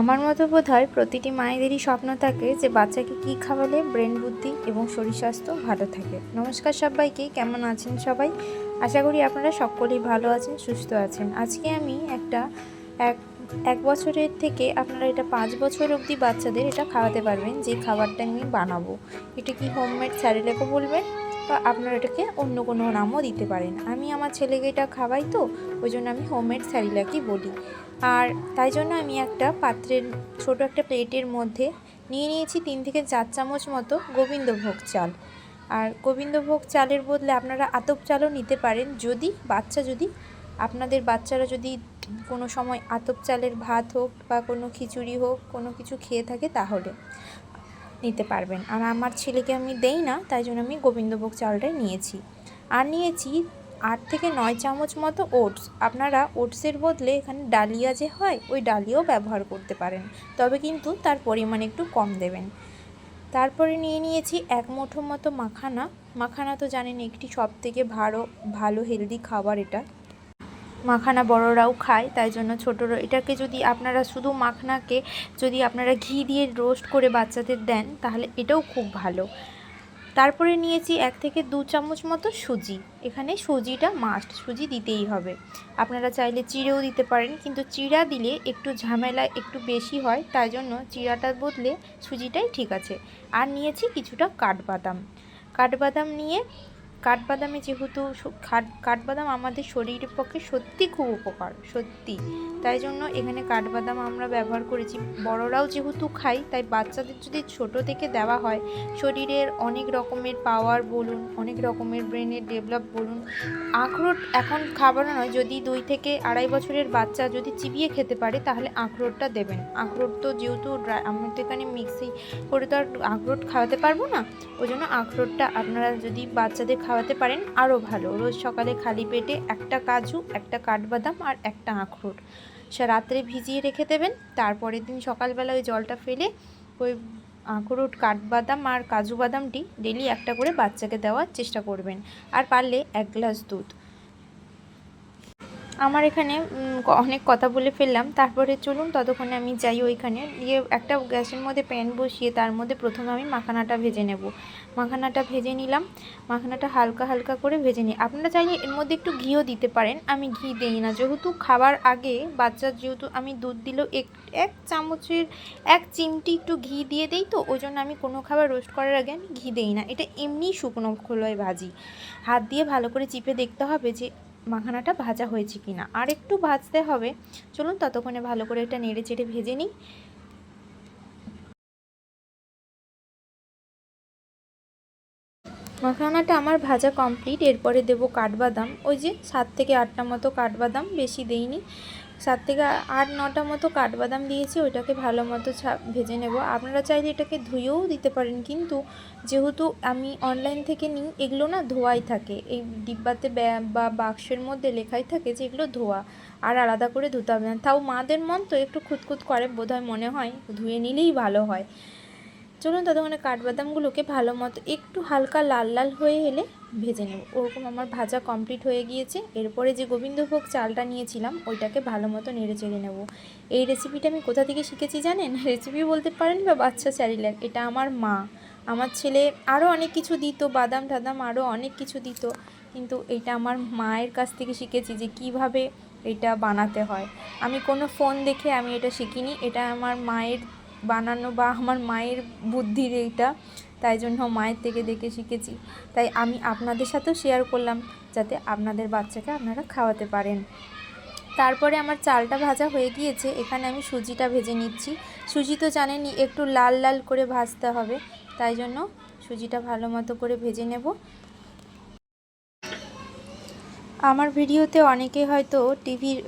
আমার মতো বোধ হয় প্রতিটি মায়েদেরই স্বপ্ন থাকে যে বাচ্চাকে কী খাওয়ালে ব্রেন বুদ্ধি এবং শরীর স্বাস্থ্য ভালো থাকে। নমস্কার সবাইকে, কেমন আছেন সবাই? আশা করি আপনারা সকলেই ভালো আছেন, সুস্থ আছেন। আজকে আমি একটা এক এক বছরের থেকে আপনারা এটা পাঁচ বছর অবধি বাচ্চাদের এটা খাওয়াতে পারবেন, যে খাবারটা আমি বানাবো। এটা কি হোমমেড স্যারেলেকও বলবেন? বা আপনারা এটাকে অন্য কোনো নামও দিতে পারেন। আমি আমার ছেলেকে এটা খাওয়াই তো, ওই জন্য আমি হোমমেড স্যারিলাকই বলি। আর তাই জন্য আমি একটা পাত্রের ছোট একটা প্লেটের মধ্যে নিয়ে নিয়েছি তিন থেকে চার চামচ মতো গোবিন্দভোগ চাল। আর গোবিন্দভোগ চালের বদলে আপনারা আতপ চালও নিতে পারেন। যদি বাচ্চা যদি, আপনাদের বাচ্চারা যদি কোনো সময় আতপ চালের ভাত হোক বা কোনো খিচুড়ি হোক, কোনো কিছু খেয়ে থাকে তাহলে। নিতে পারবেন। আর আমার ছেলেকে আমি দেই না, তাই জন্য আমি গোবিন্দভোগ চালটাই নিয়েছি। আর নিয়েছি আট থেকে নয় চামচ মতো ওটস। আপনারা ওটসের বদলে এখানে ডালিয়া যে হয়, ওই ডালিয়াও ব্যবহার করতে পারেন। তবে কিন্তু তার পরিমাণ একটু কম দেবেন। তারপরে নিয়ে নিয়েছি এক মুঠো মতো মাখানা। মাখানা তো জানেন একটি সব থেকে ভালো ভালো হেলদি খাবার এটা। মাখানা বড়রাও খায়, তাই জন্য ছোটরা, এটাকে যদি আপনারা শুধু মাখনাকে যদি আপনারা ঘি দিয়ে রোস্ট করে বাচ্চাদের দেন, তাহলে এটাও খুব ভালো। তারপরে নিয়েছি এক থেকে দু চামচ মতো সুজি। এখানে সুজিটা মাস্ট সুজি দিতেই হবে। আপনারা চাইলে চিড়েও দিতে পারেন, কিন্তু চিড়া দিলে একটু ঝামেলা একটু বেশি হয়, তাই জন্য চিড়াটার বদলে সুজিটাই ঠিক আছে। আর নিয়েছি কিছুটা কাঠবাদাম। কাঠবাদাম নিয়ে কাঠবাদামে যেহেতু কাঠবাদাম আমাদের শরীরের পক্ষে সত্যি খুব উপকার, সত্যি। তাই জন্য এখানে কাঠবাদাম আমরা ব্যবহার করেছি। বড়রাও যেহেতু খাই তাই বাচ্চাদের যদি ছোট থেকে দেওয়া হয়, শরীরের অনেক রকমের পাওয়ার বলুন, অনেক রকমের ব্রেনের ডেভেলপ বলুন, আখরোট এখন খাবার নয়, যদি দুই থেকে আড়াই বছরের বাচ্চা যদি চিবিয়ে খেতে পারে, তাহলে আখরোটটা দেবেন। আখরোট তো যেহেতু আমি তো এখানে মিক্সি করে তো আর আখরোট খাওয়াতে পারব না। ওই জন্য আখরোটটা আপনারা যদি বাচ্চাদের খাওয়াতে পারেন আরও ভালো। রোজ সকালে খালি পেটে একটা কাজু, একটা কাঠবাদাম আর একটা আখরোট। সে রাত্রে ভিজিয়ে রেখে দেবেন। তারপরের দিন সকালবেলা ওই জলটা ফেলে ওই আখরোট, কাঠবাদাম আর কাজু বাদামটি ডেলি একটা করে বাচ্চাকে দেওয়ার চেষ্টা করবেন। আর পারলে এক গ্লাস দুধ। আমার এখানে অনেক কথা বলে ফেললাম। তারপরে চলুন ততক্ষণে আমি যাই ওইখানে। দিয়ে একটা গ্যাসের মধ্যে প্যান বসিয়ে তার মধ্যে প্রথমে আমি মাখানাটা ভেজে নেব। মাখানাটা ভেজে নিলাম। মাখানাটা হালকা হালকা করে ভেজে নিই আপনারা চাইলে এর মধ্যে একটু ঘিও দিতে পারেন। আমি ঘি দিই না। যেহেতু খাবার আগে বাচ্চার যেহেতু আমি দুধ দিলেও এক এক চামচের, এক চিমটি একটু ঘি দিয়ে দিই তো, ওই জন্য আমি কোনো খাবার রোস্ট করার আগে আমি ঘি দিই না। এটা এমনি শুকনো খোলায় ভাজি। হাত দিয়ে ভালো করে চিপে দেখতে হবে যে মাখানাটা ভাজা হয়েছে কি না আর একটু ভাজতে হবে। চলুন ততক্ষণে ভালো করে এটা নেড়ে চেড়ে ভেজে নিই। মাখানাটা আমার ভাজা কমপ্লিট। এরপরে দেব কাঠবাদাম। ওই যে সাত থেকে আটটা মতো কাঠবাদাম, বেশি দেইনি। সাত থেকে আট, নটা মতো কাঠবাদাম দিয়েছি, ওইটাকে ভালো মতো ভেজে নেব। আপনারা চাইলে এটাকে ধুয়েও দিতে পারেন, কিন্তু যেহেতু আমি অনলাইন থেকে নিই, এগুলো না ধোয়াই থাকে। এই ডিব্বাতে বা বাক্সের মধ্যে লেখাই থাকে যে এগুলো ধোয়া, আর আলাদা করে ধুতে হবে না। তাও মাদের মন তো একটু খুঁতখুত করে, বোধহয় মনে হয় ধুয়ে নিলেই ভালো হয়। চলুন ততক্ষণে কাঠবাদামগুলোকে ভালো মতো একটু হালকা লাল লাল হয়ে এলে ভেজে নেব। ওরকম আমার ভাজা কমপ্লিট হয়ে গিয়েছে। এরপরে যে গোবিন্দভোগ চালটা নিয়েছিলাম, ওইটাকে ভালো মতো নেড়ে চেড়ে নেব। এই রেসিপিটা আমি কোথা থেকে শিখেছি জানেন? রেসিপি বলতে পারেন বা বাচ্চা চারিলাক এটা আমার মা। আমার ছেলে আরও অনেক কিছু দিত, বাদাম টাদাম আরও অনেক কিছু দিত। কিন্তু এটা আমার মায়ের কাছ থেকে শিখেছি যে কীভাবে এটা বানাতে হয়। আমি কোনো ফোন দেখে আমি এটা শিখিনি। এটা আমার মায়ের বানানো বা আমার মায়ের বুদ্ধির এইটা, তাই জন্য মায়ের থেকে দেখে শিখেছি। তাই আমি আপনাদের সাথেও শেয়ার করলাম, যাতে আপনাদের বাচ্চাকে আপনারা খাওয়াতে পারেন। তারপরে আমার চালটা ভাজা হয়ে গিয়েছে, এখানে আমি সুজিটা ভেজে নিচ্ছি। সুজি তো জানেনই, একটু লাল লাল করে ভাজতে হবে, তাই জন্য সুজিটা ভালো মতো করে ভেজে নেব। আমার ভিডিওতে অনেকে হয়তো টিভির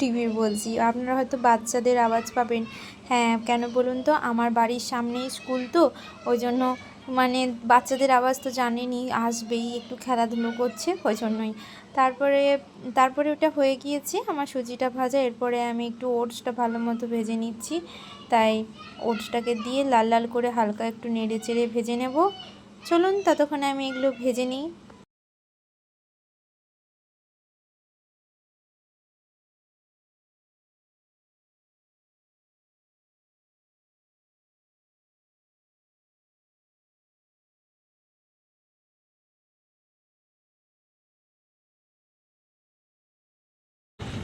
টিভির বলছি, আপনারা হয়তো বাচ্চাদের আওয়াজ পাবেন। হ্যাঁ কেন বলুন তো? আমার বাড়ির সামনেই স্কুল তো, ওই জন্য মানে বাচ্চাদের আওয়াজ তো জানেনই, আসবেই, একটু খেলাধুলো করছে, ওই জন্যই। তারপরে তারপরে ওটা হয়ে গিয়েছে, আমার সুজিটা ভাজা, এরপরে আমি একটু ওটসটা ভালো মতো ভেজে নিচ্ছি। তাই ওটসটাকে দিয়ে লাল লাল করে হালকা একটু নেড়ে চেড়ে ভেজে নেব। চলুন, ততক্ষণে আমি এগুলো ভেজে নিই।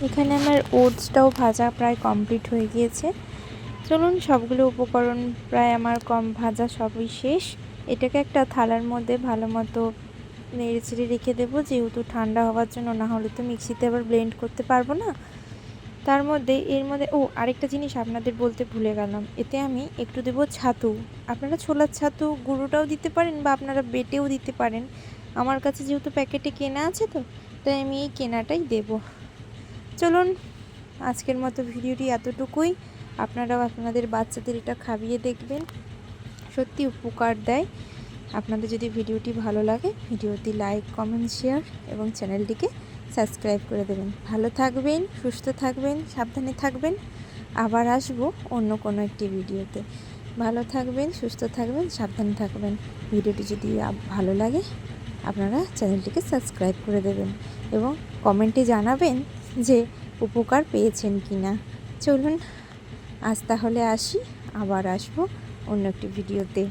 এখানে আমার ওটসটাও ভাজা প্রায় কমপ্লিট হয়ে গিয়েছে। চলুন, সবগুলো উপকরণ প্রায় আমার কম ভাজা সবই শেষ। এটাকে একটা থালার মধ্যে ভালো মতো নেড়ে চেড়ে রেখে দেবো, যেহেতু ঠান্ডা হওয়ার জন্য, না হলে তো মিক্সিতে আবার ব্লেন্ড করতে পারব না। তার মধ্যে, এর মধ্যে, ও, আরেকটা জিনিস আপনাদের বলতে ভুলে গেলাম। এতে আমি একটু দেবো ছাতু। আপনারা ছোলার ছাতু গুঁড়োটাও দিতে পারেন বা আপনারা বেটেও দিতে পারেন। আমার কাছে যেহেতু প্যাকেটে কেনা আছে তো, তাই আমি এই কেনাটাই দেব। চলুন আজকের মতো ভিডিওটি এতটুকুই। আপনারাও আপনাদের বাচ্চাদের এটা খাইয়ে দেখবেন। সত্যি উপকার দেয়। আপনাদের যদি ভিডিওটি ভালো লাগে, ভিডিওটি লাইক, কমেন্ট, শেয়ার এবং চ্যানেলটিকে সাবস্ক্রাইব করে দেবেন। ভালো থাকবেন, সুস্থ থাকবেন, সাবধানে থাকবেন। আবার আসব অন্য কোনো একটি ভিডিওতে। ভালো থাকবেন, সুস্থ থাকবেন, সাবধানে থাকবেন। ভিডিওটি যদি ভালো লাগে, আপনারা চ্যানেলটিকে সাবস্ক্রাইব করে দেবেন এবং কমেন্টে জানাবেন যে উপকার পেয়েছেন কি না চলুন আজ তাহলে আসি আবার আসব অন্য একটি ভিডিওতে।